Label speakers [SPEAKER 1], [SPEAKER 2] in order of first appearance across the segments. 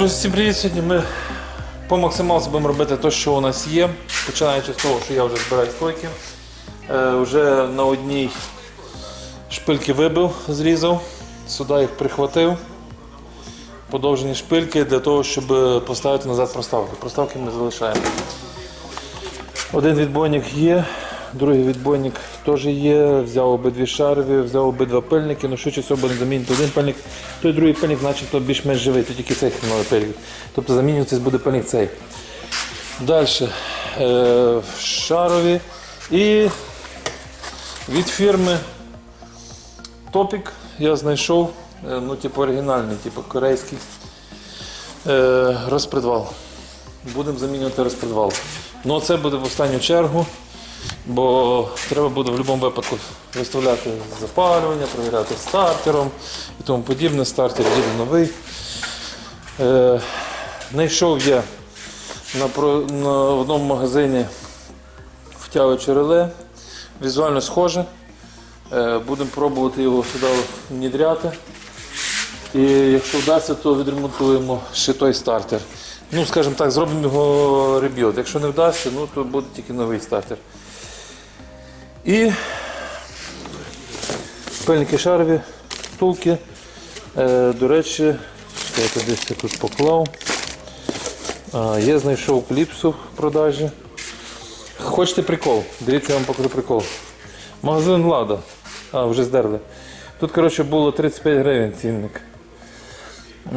[SPEAKER 1] Друзі, всім привіт! Сьогодні ми по максималці будемо робити те, що у нас є. Починаючи з того, що я вже збираю стойки. Е, вже на одній шпильки вибив, зрізав, сюди їх прихватив. Подовжені шпильки для того, щоб поставити назад проставки. Проставки ми залишаємо. Один відбойник є, другий відбойник теж є. Взяв обидві шарові, взяв обидва пильники, ну швидше всього буде замінити один пильник, той другий пильник начебто більш-менш живий, то тільки цей новий пильник. Тобто замінюватись буде пильник цей. Далі е, шарові і від фірми Топік я знайшов, е, ну, типу оригінальний, типу корейський е, розпредвал. Будемо замінювати розпредвал. Ну це буде в останню чергу, бо треба буде в будь-якому випадку виставляти запалювання, провіряти стартером і тому подібне. Стартер їде новий. Е, знайшов я на, на одному магазині втягуюче реле, візуально схоже. Е, будемо пробувати його сюди внідряти. І якщо вдасться, то відремонтуємо ще той стартер. Ну, скажімо так, зробимо його ребілд. Якщо не вдасться, ну, то буде тільки новий стартер. І пильники шарові, втулки. Е, до речі, чекайте, десь тут поклав. А, я знайшов кліпсу в продажі. Хочете прикол? Дивіться, я вам покажу прикол. Магазин Лада. А, вже здерли. Тут, коротше, було 35 гривень цінник.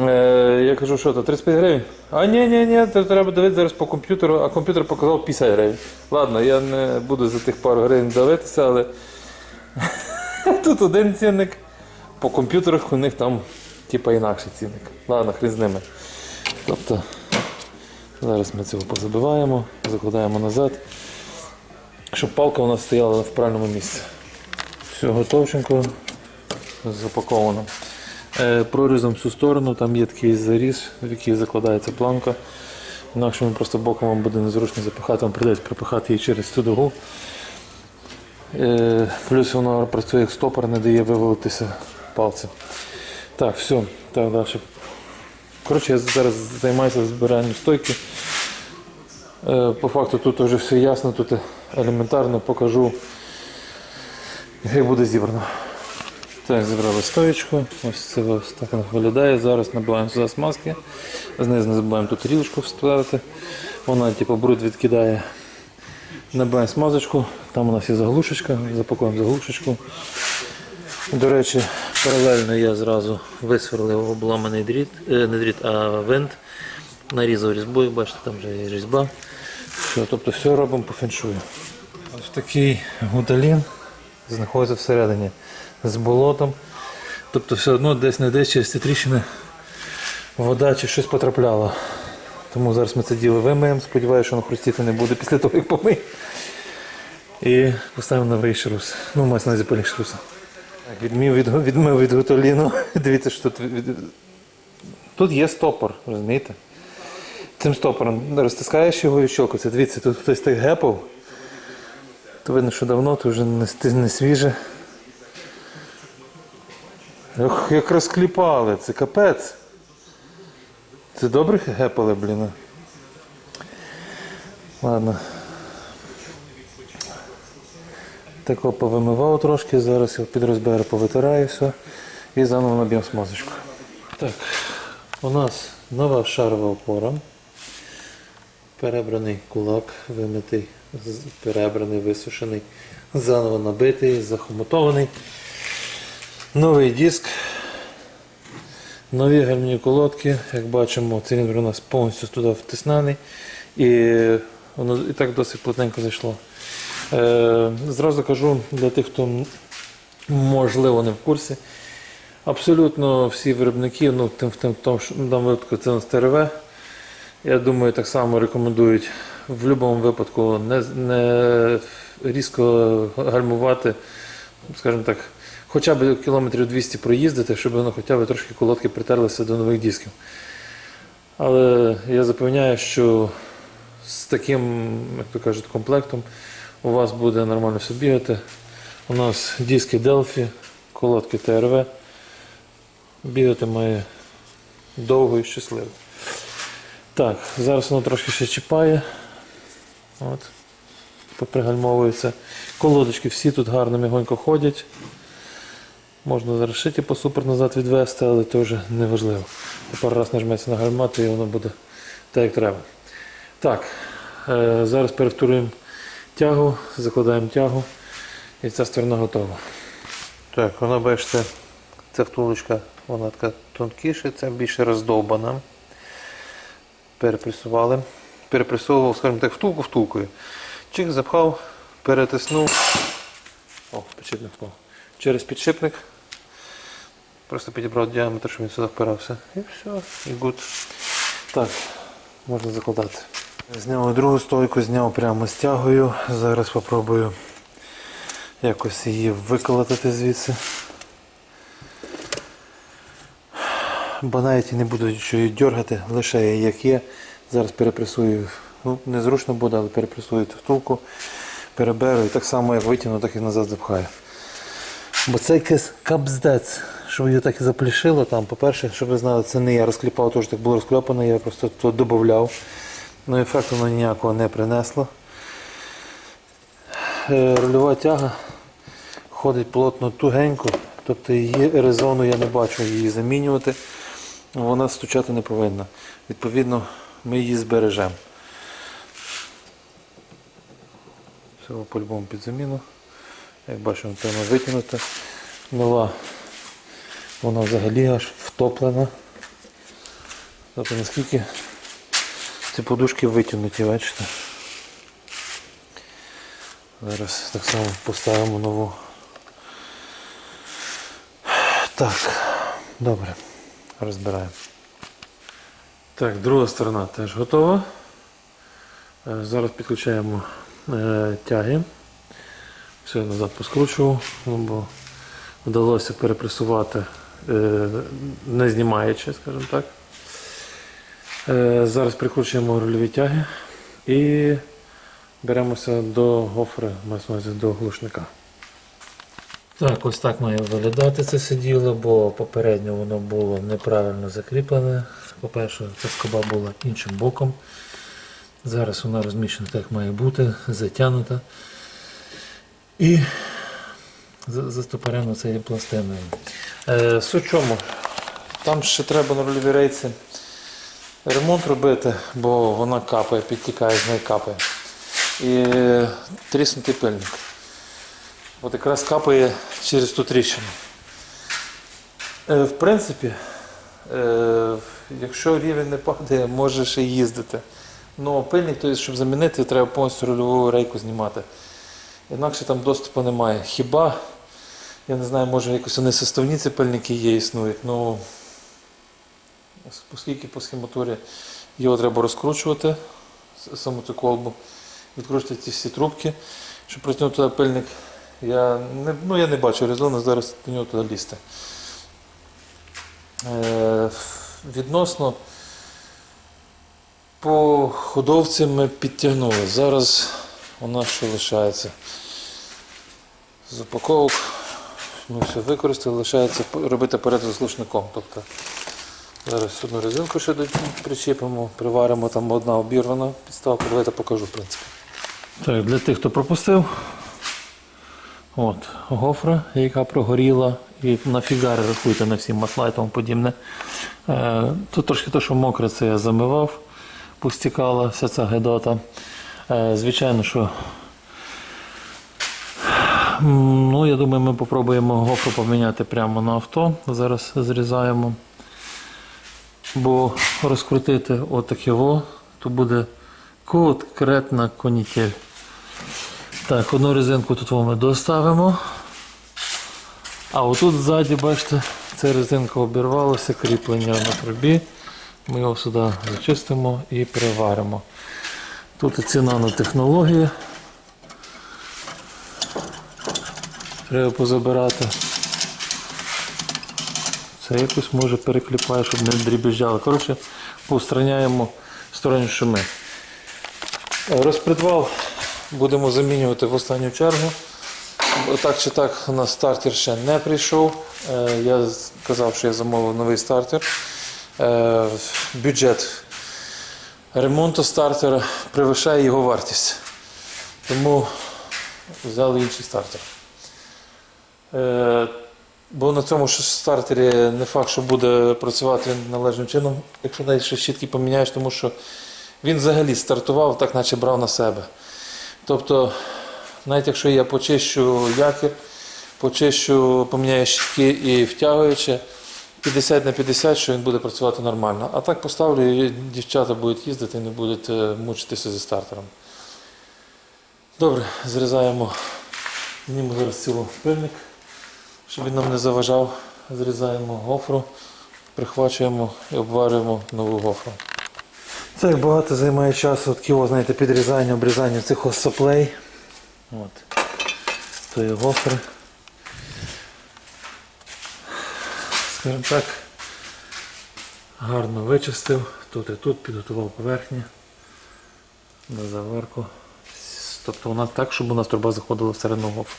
[SPEAKER 1] Е, я кажу, що то 35 гривень? А ні, ні, ні, це треба дивитися зараз по комп'ютеру, а комп'ютер показав 50 гривень. Ладно, я не буду за тих пару гривень дивитися, але тут один цінник. По комп'ютерах у них там типа інакший цінник. Ладно, хрін з ними. Тобто зараз ми цього позабиваємо, закладаємо назад, щоб палка у нас стояла в правильному місці. Все готовченько, запаковано. Е, Прорізом всю сторону, там є такий заріз, в який закладається планка. Інакше він просто боком вам буде незручно запихати, вам прийдеться пропихати її через цю дугу. Е, Плюс воно працює як стопор, не дає вивалитися пальцем. Так, все, так далі. Коротше, я зараз займаюся збиранням стойки. Е, По факту тут вже все ясно, тут елементарно покажу, як буде зібрано. Так, зібрали стоєчку. Ось це так виглядає. Зараз набиваємо сюди смазки. Знизу не забуваємо тут рілочку вставити. Вона типу бруд відкидає. Набиваємо смазочку, там у нас є заглушечка, запакуємо заглушечку. До речі, паралельно я зразу висверлив обламаний дріт, е, не дріт, а винт. Нарізав різьбою, бачите, там вже є різьба. Все, тобто все робимо по феншую. Ось такий гудалін знаходиться всередині з болотом. Тобто все одно десь не десь через ці тріщини вода чи щось потрапляло. Тому зараз ми це діло вимиємо, сподіваюся, що воно хрустіти не буде після того, як помий. І поставимо новий шрус. Ну, мається на запальник шруса. Так, відмів від, відмив від гуталіну. Дивіться, що тут. від- Тут є стопор, розумієте? Цим стопором розтискаєш його і щелкається. Дивіться, тут хтось так гепав. То видно, що давно, то вже не, не свіже. Ох, як розкліпали, це капець. Це добре гепали, блін. Ладно. Тако повимивав трошки, зараз я під розберу повитираю все і заново наб'ємо смазочку. Так, у нас нова шарова опора. Перебраний кулак, вимитий, перебраний, висушений, заново набитий, захомотований. Новий диск. Нові гальмівні колодки, як бачимо, циліндр у нас повністю туди втиснений і воно і так досить плотненько зайшло. Е, зразу кажу для тих, хто можливо не в курсі. Абсолютно всі виробники, ну тим в тим, тому, що в випадку це у нас ТРВ. Я думаю, так само рекомендують в будь-якому випадку не, не різко гальмувати, скажімо так, хоча б кілометрів 200 проїздити, щоб воно хоча б трошки колодки притерлися до нових дисків. Але я запевняю, що з таким, як то кажуть, комплектом у вас буде нормально все бігати. У нас диски Delphi, колодки ТРВ. Бігати має довго і щасливо. Так, зараз воно трошки ще чіпає. От. Попригальмовується. Колодочки всі тут гарно мігонько ходять. Можна зараз типу, супер назад відвести, але це вже не важливо. Пару раз нажметься на гальмати і воно буде так, як треба. Так, е, зараз перевтурюємо тягу, закладаємо тягу і ця сторона готова. Так, вона бачите, ця втулочка, вона така тонкіша, ця більше роздовбана. Перепресували. Перепресовував, скажімо так, втулку втулкою. Чих запхав, перетиснув. О, підшипник впав. Через підшипник. Просто підібрав діаметр, щоб він сюди впирався. І все, і гуд. Так, можна закладати. Зняв другу стойку, зняв прямо з тягою. Зараз спробую якось її виколотити звідси. Бо навіть і не буду її дергати, лише як є. Зараз перепресую. Ну, незручно буде, але перепресую цю втулку, переберу і так само як витягну, так і назад запхаю. Бо це якийсь капздець, що її так і заплішило там. По-перше, щоб ви знали, це не я розкліпав, що так було розкльопано, я просто то додавав. Ну ефекту воно ніякого не принесло. Е, Рульова тяга ходить плотно тугенько, тобто її резону я не бачу її замінювати. Вона стучати не повинна. Відповідно, ми її збережемо. Все по-любому під заміну. Як бачимо, треба витягнути. Нова, вона взагалі аж втоплена. Тобто наскільки ці подушки витягнуті, бачите? Зараз так само поставимо нову. Так, добре, розбираємо. Так, друга сторона теж готова. Е, Зараз підключаємо е, тяги. Все назад поскручував, бо вдалося перепресувати, не знімаючи, скажімо так. Е, Зараз прикручуємо рульові тяги і беремося до гофри, до глушника. Так, ось так має виглядати це сиділо, бо попередньо воно було неправильно закріплене. По-перше, ця скоба була іншим боком. Зараз вона розміщена так має бути, затягнута. І застопорено цією пластиною. Е, суть чому? Там ще треба на рульові рейці ремонт робити, бо вона капає, підтікає, з неї капає. І тріснутий пильник. От якраз капає через ту тріщину. Е, в принципі, е, якщо рівень не падає, може ще їздити. Ну, пильник, то щоб замінити, треба повністю рульову рейку знімати. Інакше там доступу немає. Хіба, я не знаю, може якось вони составні ці пильники є, існують. Ну, оскільки по схематурі його треба розкручувати, саму цю колбу, відкручувати ці всі трубки, щоб протягнути туди пильник. Я не, ну, я не бачу резону зараз до нього туди лізти. Е, відносно по ходовці ми підтягнули. Зараз у нас що лишається? З упаковок ми все використали, лишається робити перед розлучником. Тобто зараз одну резинку ще причепимо, приваримо, там одна обірвана підставка, давайте покажу в принципі. Так, для тих, хто пропустив. От, гофра, яка прогоріла, і на фігари рахуйте на всі масла і тому подібне. Е, тут трошки то, що мокре, це я замивав, постікала вся ця гедота. Е, звичайно, що ну, я думаю, ми попробуємо гофру поміняти прямо на авто. Зараз зрізаємо. Бо розкрутити отаке во, то буде конкретна конітель. Так, одну резинку тут ми доставимо. А отут ззаді, бачите, ця резинка обірвалася, кріплення на трубі. Ми його сюди зачистимо і приваримо. Тут ці нанотехнології. Треба позабирати. Це якось може перекліпає, щоб не дрібіжджали. Коротше, поустраняємо сторонні шуми. Розпредвал будемо замінювати в останню чергу. Так чи так, у нас стартер ще не прийшов. Е, Я казав, що я замовив новий стартер. Е, Бюджет ремонту стартера перевищає його вартість. Тому взяли інший стартер. Е, бо на цьому стартері не факт, що буде працювати він належним чином, якщо навіть щітки поміняєш, тому що він взагалі стартував, так наче брав на себе. Тобто, навіть якщо я почищу якір, почищу, поміняю щітки і втягуючи, 50 на 50, що він буде працювати нормально. А так поставлю, і дівчата будуть їздити і не будуть е, мучитися зі стартером. Добре, зрізаємо. Знімемо зараз цілу пильник, щоб він нам не заважав. Зрізаємо гофру, прихвачуємо і обварюємо нову гофру. Це як багато займає часу, ківо, знаєте, підрізання, обрізання цих ось соплей. От. То є гофри. Скажімо так, гарно вичистив, тут і тут підготував поверхні на заварку. Тобто вона так, щоб у нас труба заходила всередину гофру.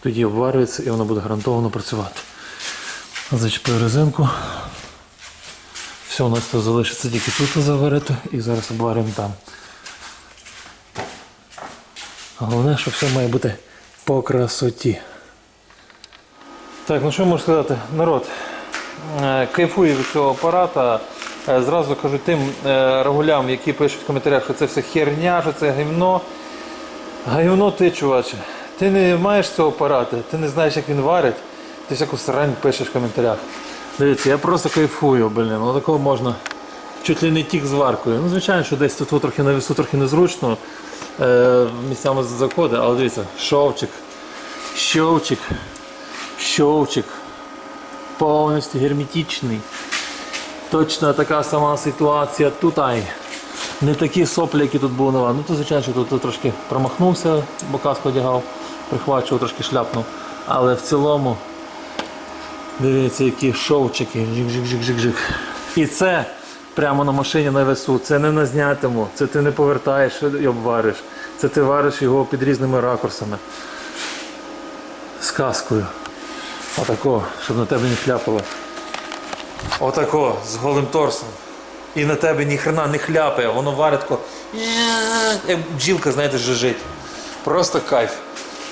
[SPEAKER 1] Тоді обварюється і вона буде гарантовано працювати. Зачепив резинку. Все, у нас тут залишиться тільки тут заварити і зараз обварюємо там. Головне, що все має бути по красоті. Так, ну що можу сказати, народ, е, кайфую від цього апарата. Е, Зразу кажу тим е, регулям, які пишуть в коментарях, що це все херня, що це гівно. Гайвно ти, чуваче. Ти не маєш цього апарата, ти не знаєш, як він варить, ти всяку срань пишеш в коментарях. Дивіться, я просто кайфую, блін. Ну такого можна чуть ли не тік з варкою. Ну, звичайно, що десь тут трохи на весу трохи незручно. Е, місцями заходить, але дивіться, шовчик, щовчик, щовчик. Повністю герметичний. Точно така сама ситуація тут. Не такі соплі, які тут були на Ну то звичайно, що тут, тут трошки промахнувся, бо каску одягав, прихвачував, трошки шляпнув. Але в цілому, дивіться, які шовчики. Жик-жик-жик-жик-жик. І це прямо на машині на весу. Це не на знятому, це ти не повертаєш і обвариш. Це ти вариш його під різними ракурсами. З каскою. Отако, щоб на тебе не хляпало. Отако, з голим торсом. І на тебе ні хрена не хляпає, воно варить тако, як бджілка, знаєте, жижить. Просто кайф.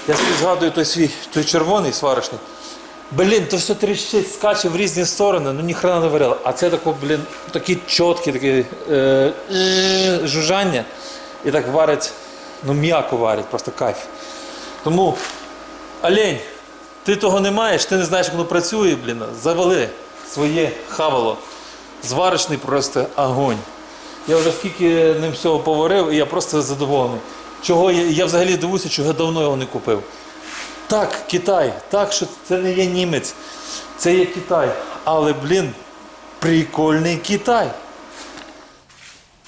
[SPEAKER 1] Я собі згадую той свій, той червоний сварочний. Блін, то все тріщить, скаче в різні сторони, ну ні хрена не варило. А це тако, блін, такі чіткі, такі е, жужжання. І так варить, ну м'яко варить, просто кайф. Тому, олень, ти того не маєш, ти не знаєш, як воно працює, блін, завали своє хавало. Зварочний просто огонь. Я вже скільки ним всього поварив, і я просто задоволений. Чого я, я взагалі дивуся, чого я давно його не купив. Так, Китай, так, що це не є німець, це є Китай. Але, блін, прикольний Китай.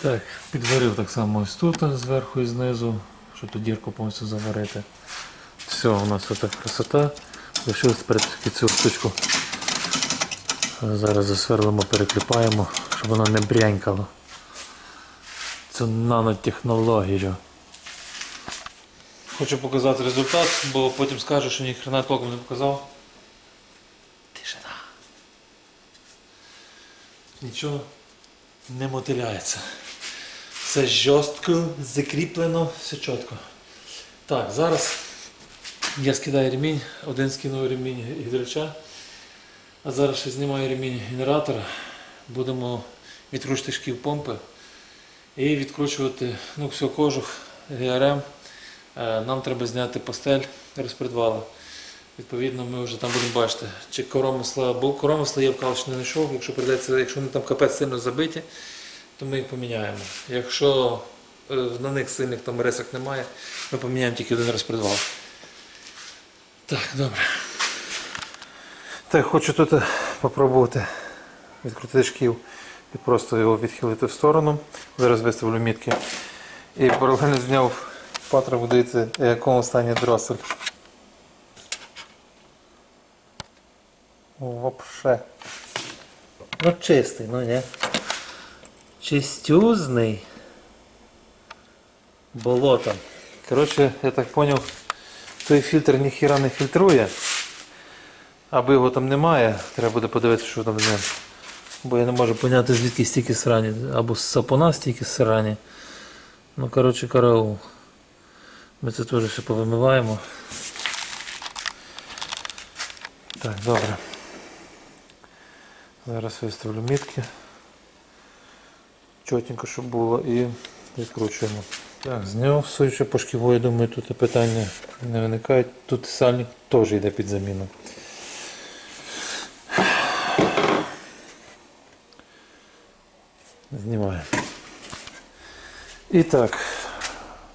[SPEAKER 1] Так, підварив так само ось тут, зверху і знизу, щоб ту дірку повністю заварити. Все, у нас отак красота. Лишилось тепер тільки цю штучку. Зараз засверлимо, перекліпаємо, щоб вона не брянькала. Це нанотехнологія. Хочу показати результат, бо потім скажу, що ніхрена толком не показав. Тишина. Нічого не мотиляється. Все жорстко, закріплено, все чітко. Так, зараз я скидаю ремінь, один скинув ремінь гідрача. А зараз ще знімаю ремінь генератора. Будемо відкручувати шків помпи і відкручувати ну, все, кожух, ГРМ. Е, Нам треба зняти пастель розпредвала. Відповідно, ми вже там будемо бачити, чи коромисла, бо коромисла я вкал, що не знайшов. Якщо прийдеться, якщо вони там капець сильно забиті, то ми їх поміняємо. Якщо е, на них сильних там рисок немає, ми поміняємо тільки один розпредвал. Так, добре. Так, хочу тут спробувати відкрутити шків і просто його відхилити в сторону. Зараз виставлю мітки. І паралельно зняв патра, дивіться, в якому стані дросель. Вообще. Ну чистий, ну ні. Чистюзний. Болото. Коротше, я так зрозумів, той фільтр ніхіра не фільтрує. Аби його там немає, треба буде подивитися, що там з ним. Бо я не можу поняти, звідки стільки срані. Або з сапуна стільки срані. Ну, коротше, караул. Ми це теж ще повимиваємо. Так, добре. Зараз виставлю мітки. Чотенько, щоб було і відкручуємо. Так, зняв судячи по шківу, я думаю, тут питання не виникають. Тут сальник теж йде під заміну. Знімаю. І так,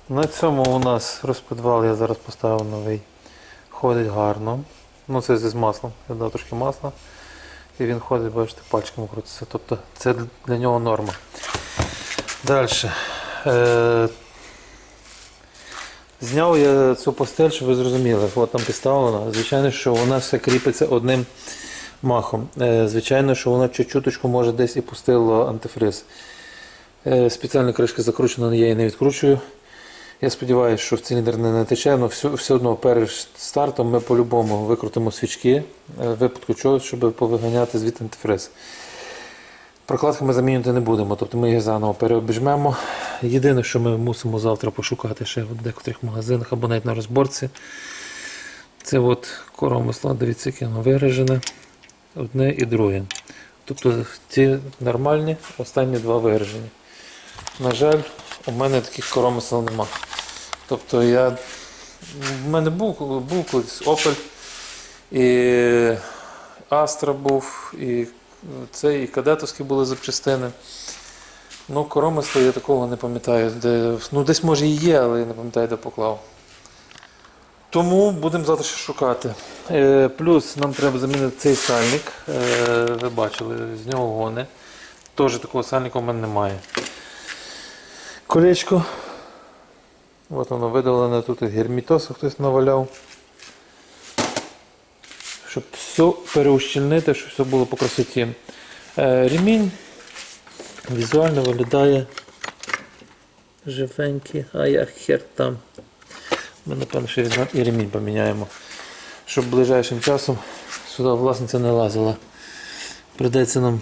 [SPEAKER 1] на цьому у нас розпідвал я зараз поставив новий. Ходить гарно. Ну це з маслом. Я дав трошки масла. І він ходить, бачите, пальчиком крутиться. Тобто це для нього норма. Далі. Е, зняв я цю постель, щоб ви зрозуміли. От там підставлена. Звичайно, що вона все кріпиться одним махом. Е, звичайно, що вона чуть-чуточку може десь і пустило антифриз. Е, спеціальна кришка закручена, я її не відкручую. Я сподіваюся, що в циліндр не натече, але все, все одно перед стартом ми по-любому викрутимо свічки, е, випадку чого, щоб повиганяти звідти антифриз. Прокладки ми замінювати не будемо, тобто ми їх заново переобіжмемо. Єдине, що ми мусимо завтра пошукати ще в декотрих магазинах або навіть на розборці, це от коромисло, дивіться, яке воно вигрижене, одне і друге. Тобто ці нормальні, останні два вигрижені. На жаль, у мене таких коромисел нема. Тобто я. В мене був, був колись Opel, і Astra був, і це, і кадетовські були запчастини. Ну, коромисло я такого не пам'ятаю. Де, ну, десь може і є, але я не пам'ятаю, де поклав. Тому будемо завтра ще шукати. Е, плюс нам треба замінити цей сальник. Е, ви бачили, з нього гони. Теж такого сальника в мене немає. Колечко. От воно видалене, тут і хтось наваляв. Щоб все переущільнити, щоб все було по красоті. Е, ремінь візуально виглядає живенький, а я хер там. Ми напевно ще і ремінь поміняємо. Щоб ближайшим часом сюди власниця не лазила. Придеться нам.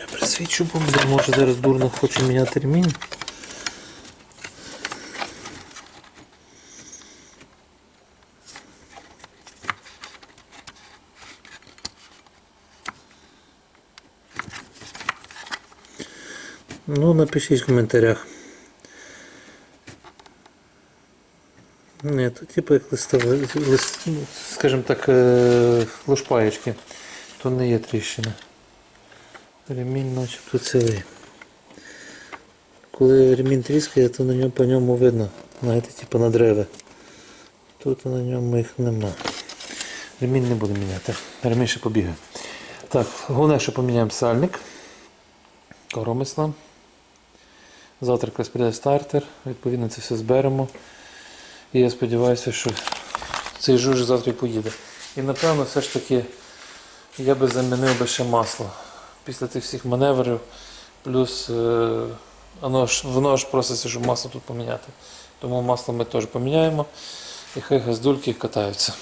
[SPEAKER 1] Я присвічу, бо мене, може зараз дурно хочу міняти ремінь. Ну, напишіть в коментарях. Ні, то типу як листове, лист, ну, скажімо так, е, лушпаєчки. То не є тріщина. Ремінь начебто цілий. Коли ремінь тріскає, то на ньому по ньому видно, знаєте, типу на древи. Тут на ньому їх нема. Ремінь не буду міняти. Ремінь ще побігає. Так, головне, що поміняємо сальник. Коромисла. Завтра якраз прийде стартер, відповідно це все зберемо. І я сподіваюся, що цей жуж завтра поїде. І напевно все ж таки я би замінив би ще масло. Після тих всіх маневрів, плюс е, воно ж, воно ж проситься, щоб масло тут поміняти. Тому масло ми теж поміняємо і хай газдульки катаються.